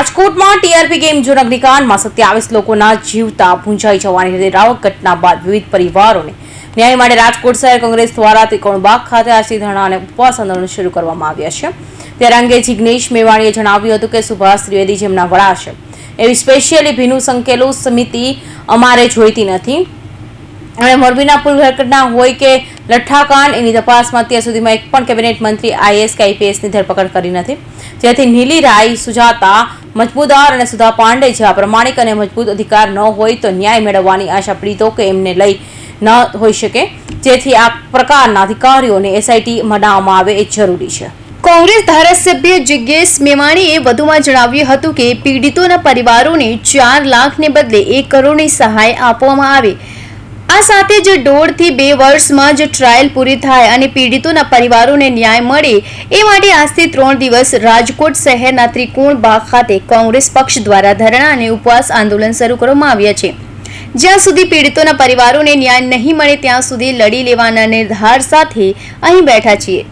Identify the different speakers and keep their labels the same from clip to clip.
Speaker 1: રાજકોટમાં TRP game zone અગ્નિકાંડમાં સત્યાવીસ લોકોના જીવતા ભૂંજાઈ જવાની હૃદયરાવક ઘટના બાદ વિવિધ પરિવારોને ન્યાય માટે રાજકોટ શહેર કોંગ્રેસ દ્વારા ત્રિકોણબાગ ખાતે આજથી ધરણા અને ઉપવાસ આંદોલન શરૂ કરવામાં આવ્યા છે. ત્યારે અંગે જિગ્નેશ મેવાણીએ જણાવ્યું હતું કે સુભાષ ત્રિવેદી જેમના વડા છે. એવી સ્પેશિયલી ભીનું સંકેલું સમિતિ અમારે જોઈતી નથી. અને મોરબીના પુલ ઘટના હોય કે લઠ્ઠાકાંડ એની તપાસમાં અત્યાર સુધીમાં એક પણ કેબિનેટ મંત્રી આઈએસ કે આઈપીએસની ધરપકડ કરી નથી. જેથી નીલી રાય, સુજાતા, મજબૂદાર અને સુધા પાંડે જેવા પ્રમાણિક અને મજબૂત અધિકાર ન હોય તો ન્યાય મેળવવાની આશા પીડિતો કે એમને લઈ ન હોઈ શકે. જેથી આ પ્રકારના અધિકારીઓને એસઆઈટી બનાવવામાં આવે એ જરૂરી છે.
Speaker 2: કોંગ્રેસ ધારાસભ્ય જિજ્ઞેશ મેવાણીએ વધુમાં જણાવ્યું હતું કે પીડિતોના પરિવારોને ચાર લાખને બદલે એક કરોડની સહાય આપવામાં આવે. આ સાથે જ દોઢથી બે વર્ષમાં જ ટ્રાયલ પૂરી થાય અને પીડિતોના પરિવારોને ન્યાય મળે એ માટે આજથી ત્રણ દિવસ રાજકોટ શહેરના ત્રિકોણ બાગ ખાતે કોંગ્રેસ પક્ષ દ્વારા ધરણા અને ઉપવાસ આંદોલન શરૂ કરવામાં આવ્યા છે. જ્યાં સુધી પીડિતોના પરિવારોને ન્યાય નહીં મળે ત્યાં સુધી લડી લેવાના નિર્ધાર સાથે અહીં બેઠા છીએ.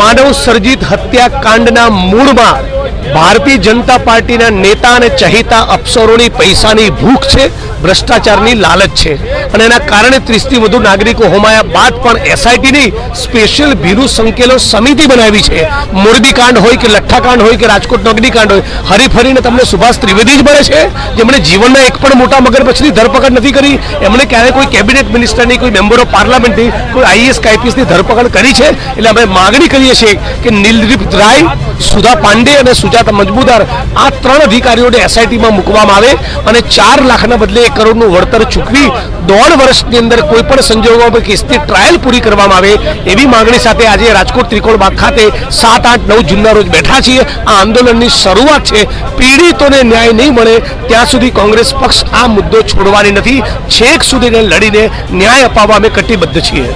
Speaker 3: માનવ સર્જિત હત્યાકાંડના મૂળમાં ભારતીય જનતા પાર્ટીના નેતા અને ચહિતા અફસરોની પૈસાની ભૂખ છે, ભ્રષ્ટાચારની લાલચ છે. અને એના કારણે ત્રીસથી વધુ નાગરિકો હોમાયા બાદ પણ એસઆઈટીની સ્પેશિયલ ભીરુ સંકેલો સમિતિ બનાવી છે. મોરબી કાંડ હોય કે લઠ્ઠાકાંડ હોય કે રાજકોટ અગ્નિકાંડ હોય, હરીફરીને તમને સુભાષ ત્રિવેદી જ મળે છે, જેમણે જીવનના એક પણ મોટા મગરમચ્છની ધરપકડ નથી કરી. એમણે ક્યારેય કોઈ કેબિનેટ મિનિસ્ટરની, કોઈ મેમ્બર ઓફ પાર્લામેન્ટની, કોઈ આઈએસ આઈપીએસની ધરપકડ કરી છે. એટલે અમે માગણી કરીએ છીએ કે નીલદીપ રાય, સુધા પાંડે અને સુજાતા મજબૂદાર આ ત્રણ અધિકારીઓને એસઆઈટીમાં મૂકવામાં આવે અને ચાર લાખના બદલે એક કરોડનું વળતર ચૂકવી દોઢ વર્ષની અંદર કોઈ પણ સંજોગોમાં કેસની ટ્રાયલ પૂરી કરવામાં આવે એવી માંગણી સાથે આજે રાજકોટ ત્રિકોણ બાગ ખાતે સાત, આઠ, નવ જૂનના રોજ બેઠા છીએ. આ આંદોલનની શરૂઆત છે. પીડિતોને ન્યાય નહીં મળે ત્યાં સુધી કોંગ્રેસ પક્ષ આ મુદ્દો છોડવાની નથી. છેક સુધીને લડીને ન્યાય અપાવવા અમે કટિબદ્ધ છીએ.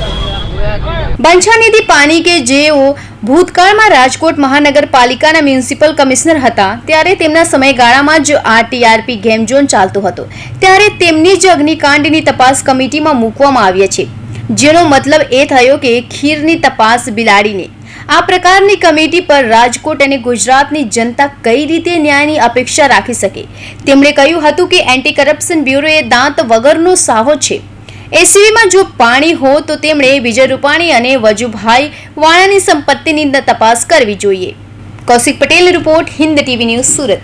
Speaker 2: બંછાનિધિ પાણી કે જેઓ ભૂતકાળમાં રાજકોટ મહાનગરપાલિકાના મ્યુનિસિપલ કમિશનર હતા, ત્યારે તેમના સમયગાળામાં જ આ ટીઆરપી ગેમ ઝોન ચાલતો હતો. ત્યારે તેમની જ અગ્નિકાંડની તપાસ કમિટીમાં મૂકવામાં આવ્યા છે. જેનો મતલબ એ થયો કે ખીરની તપાસ બિલાડીને. આ પ્રકારની કમિટી પર રાજકોટ અને ગુજરાતની જનતા કઈ રીતે ન્યાયની અપેક્ષા રાખી શકે? તેમણે કહ્યું હતું કે એન્ટી કરપ્શન બ્યુરો એ દાંત વગરનો સાહો છે. એસીબીમાં જો પાણી હો તો તેમણે વિજય રૂપાણી અને વજુભાઈ વાણાની સંપત્તિની તપાસ કરવી જોઈએ. Kaushik Patel report Hind TV news Surat.